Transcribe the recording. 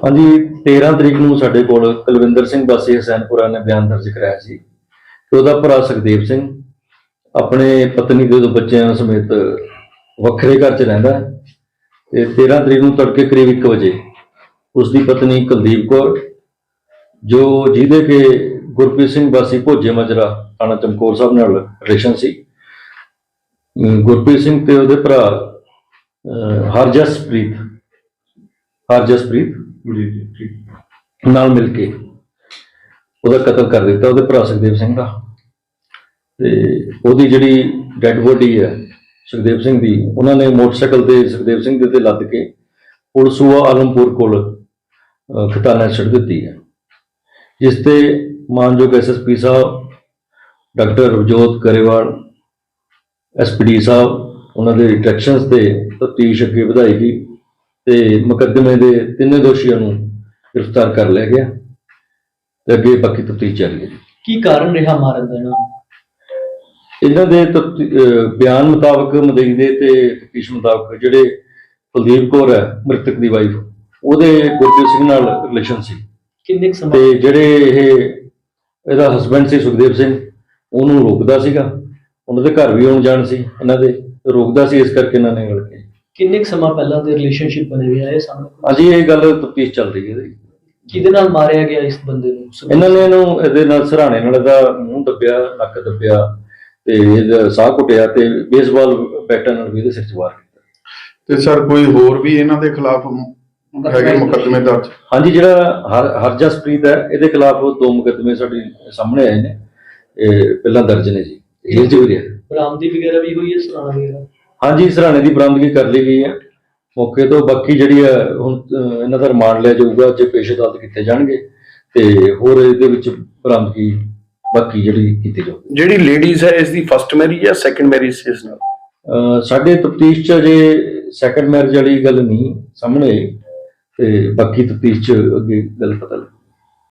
ਹਾਂਜੀ 13 ਤਰੀਕ ਨੂੰ ਸਾਡੇ ਕੋਲ ਕੁਲਵਿੰਦਰ ਸਿੰਘ ਵਾਸੀ ਹਸੈਨਪੁਰਾ ਨੇ ਬਿਆਨ ਦਰਜ ਕਰਾਇਆ ਸੀ ਕਿ ਉਹਦਾ ਭਰਾ ਸੁਖਦੇਵ ਸਿੰਘ ਆਪਣੇ ਪਤਨੀ ਦੇ ਦੋ ਬੱਚਿਆਂ ਸਮੇਤ ਵੱਖਰੇ ਘਰ 'ਚ ਰਹਿੰਦਾ ਹੈ ਤੇ 13 ਤਰੀਕ ਨੂੰ ਤੜਕੇ ਕਰੀਬ 1 ਵਜੇ ਉਸ ਦੀ ਪਤਨੀ ਕੁਲਦੀਪ ਕੌਰ, ਜੋ ਜਿਹਦੇ ਕੇ ਗੁਰਪ੍ਰੀਤ ਸਿੰਘ ਵਾਸੀ ਭੋਜੇ ਮਜਰਾ ਥਾਣਾ ਚਮਕੌਰ ਸਾਹਿਬ ਨਾਲ ਰਿਲੇਸ਼ਨ ਸੀ ਗੁਰਪ੍ਰੀਤ ਸਿੰਘ ਤੇ ਉਹਦੇ ਭਰਾ ਹਰਜਸਪ੍ਰੀਤ ਹਰਜਸਪ੍ਰੀਤ ਜੀ ਜੀ ਠੀਕ। ਨਾਲ ਮਿਲ ਕੇ ਉਹਦਾ ਕਤਲ ਕਰ ਦਿੱਤਾ ਉਹਦੇ ਭਰਾ ਸੁਖਦੇਵ ਸਿੰਘ ਦਾ। ਤੇ ਉਹਦੀ ਜਿਹੜੀ ਡੈੱਡ ਬੋਡੀ ਹੈ ਸੁਖਦੇਵ ਸਿੰਘ ਦੀ ਉਹਨਾਂ ਨੇ ਮੋਟਰਸਾਈਕਲ ਤੇ ਸੁਖਦੇਵ ਸਿੰਘ ਦੇ ਤੇ ਲੱਦ ਕੇ ਪੁਲਸੂਆ ਆਲਮਪੁਰ ਕੋਲ ਅਹ, ਖਟਾਣਾ ਛੱਡ ਦਿੱਤੀ ਹੈ। ਜਿਸ ਤੇ ਮਾਨਯੋਗ ਐਸਐਸਪੀ ਸਾਹਿਬ ਡਾਕਟਰ ਰਵਜੋਤ ਕਰੇਵਾਲ ਐਸਪੀਡੀ ਸਾਹਿਬ ਉਹਨਾਂ ਦੇ ਡਾਇਰੈਕਸ਼ਨਸ ਤੇ ਤਫਤੀਸ਼ ਅੱਗੇ ਵਧਾਈ ਗਈ। ਤੇ ਮੁਕੱਦਮੇ ਦੇ ਤਿੰਨੇ ਦੋਸ਼ੀਆਂ ਨੂੰ ਗ੍ਰਿਫਤਾਰ ਕਰ ਲਿਆ ਗਿਆ ਤੇ ਅੱਗੇ ਬਾਕੀ ਤਫਤੀਸ਼ ਜਾਰੀ ਹੈ। ਕੀ ਕਾਰਨ ਰਿਹਾ ਮਾਰਨ ਦਾ ਇਹਨਾਂ ਨੂੰ? ਇਹਨਾਂ ਦੇ ਤਫਤੀ- ਅਹ ਬਿਆਨ ਮੁਤਾਬਕ ਮਦਈ ਦੇ ਤੇ ਤਫਤੀਸ਼ ਮੁਤਾਬਕ ਜਿਹੜੇ ਕੁਲਦੀਪ ਕੌਰ ਹੈ ਮ੍ਰਿਤਕ ਦੀ ਵਾਈਫ ਉਹਦੇ ਗੁਰਪ੍ਰੀਤ ਸਿੰਘ ਨਾਲ ਰਿਲੇਸ਼ਨ ਸੀ। ਕਿੰਨੇ ਕੁ ਸਮਾਂ? ਤੇ ਜਿਹੜੇ ਇਹ ਇਹਦਾ ਹਸਬੰਡ ਸੀ ਸੁਖਦੇਵ ਸਿੰਘ ਉਹਨੂੰ ਰੋਕਦਾ ਸੀਗਾ ਉਹਨਾਂ ਦੇ ਘਰ ਵੀ ਆਉਣ ਜਾਣ ਸੀ ਇਹਨਾਂ ਦੇ ਰੋਕਦਾ ਸੀ ਇਸ ਕਰਕੇ ਇਹਨਾਂ ਨੇ ਮਿਲ ਕੇ। ਕਿੰਨੇ ਕੁ ਸਮਾਂ ਪਹਿਲਾਂ ਦੇ ਰਿਲੇਸ਼ਨਸ਼ਿਪ ਬਣੇ ਹੋਏ ਆ? ਇਹ ਸਾਹਮਣੇ ਅਜੀ ਇਹ ਗੱਲ ਤਫਤੀਸ਼ ਚੱਲ ਰਹੀ ਹੈ ਇਹਦੀ। ਕਿਹਦੇ ਨਾਲ ਮਾਰਿਆ ਗਿਆ ਇਸ ਬੰਦੇ ਨੂੰ? ਇਹਨਾਂ ਨੇ ਇਹਨੂੰ ਇਹਦੇ ਨਾਲ ਸਰਾਣੇ ਨਾਲ ਇਹਦਾ ਮੂੰਹ ਦੱਬਿਆ ਨੱਕ ਦੱਬਿਆ ਤੇ ਇਹਦਾ ਸਾਹ ਘੁੱਟਿਆ ਤੇ ਬੇਸਬਾਲ ਬੈਟਾਂ ਨਾਲ ਵੀ ਇਹਦੇ ਸਿਰ 'ਚ ਵਾਰ ਕੀਤਾ। ਤੇ ਸਰ ਕੋਈ ਹੋਰ ਵੀ ਇਹਨਾਂ ਦੇ ਖਿਲਾਫ ਹੈਗੇ ਮੁਕੱਦਮੇ ਦਰਜ? ਹਾਂਜੀ ਜਿਹੜਾ ਹਰ ਹਰਜਸਪ੍ਰੀਤ ਹੈ ਇਹਦੇ ਖਿਲਾਫ ਦੋ ਮੁਕੱਦਮੇ ਸਾਡੇ ਸਾਹਮਣੇ ਆਏ ਨੇ। ਇਹ ਪਹਿਲਾਂ ਦਰਜ ਨੇ ਜੀ। ਜੇਲ੍ਹ 'ਚ ਵੀ ਰਿਹਾ। ਬਰਾਮਦੀ ਵਗੈਰਾ ਵੀ ਹੋਈ ਹੈ ਸੁਣਾਣਾ ਵਗੈਰਾ? ਹਾਂਜੀ ਸਰਾਣੇ ਦੀ ਬਰਾਮਦਗੀ ਕਰ ਲਈ ਗਈ ਹੈ। ਮੌਕੇ ਤੋਂ ਬਾਕੀ ਜਿਹੜੀ ਹੈ ਹੁਣ ਇਹਨਾਂ ਦਾ ਰਿਮਾਂਡ ਲਿਆ ਜਾਊਗਾ ਜੇ ਪੇਸ਼ ਅਦਾਲਤ ਕੀਤੇ ਜਾਣਗੇ ਤੇ ਹੋਰ ਇਹਦੇ ਵਿੱਚ ਬਰਾਮਦਗੀ ਬਾਕੀ ਜਿਹੜੀ ਕੀਤੀ ਜਾਊਗੀ। ਜਿਹੜੀ ਲੇਡੀਜ਼ ਹੈ ਇਸ ਦੀ ਫਰਸਟ ਮੈਰਿਜ ਜਾਂ ਸੈਕੰਡ ਮੈਰਿਜ ਇਸ ਨਾਲ? ਸਾਡੇ ਤਫਤੀਸ਼ ਚ ਅਜੇ ਸੈਕੰਡ ਮੈਰਿਜ ਵਾਲੀ ਗੱਲ ਨਹੀਂ ਸਾਹਮਣੇ ਤੇ ਬਾਕੀ ਤਫਤੀਸ਼ ਚ ਅੱਗੇ ਗੱਲ ਪਤਾ ਲੱਗ।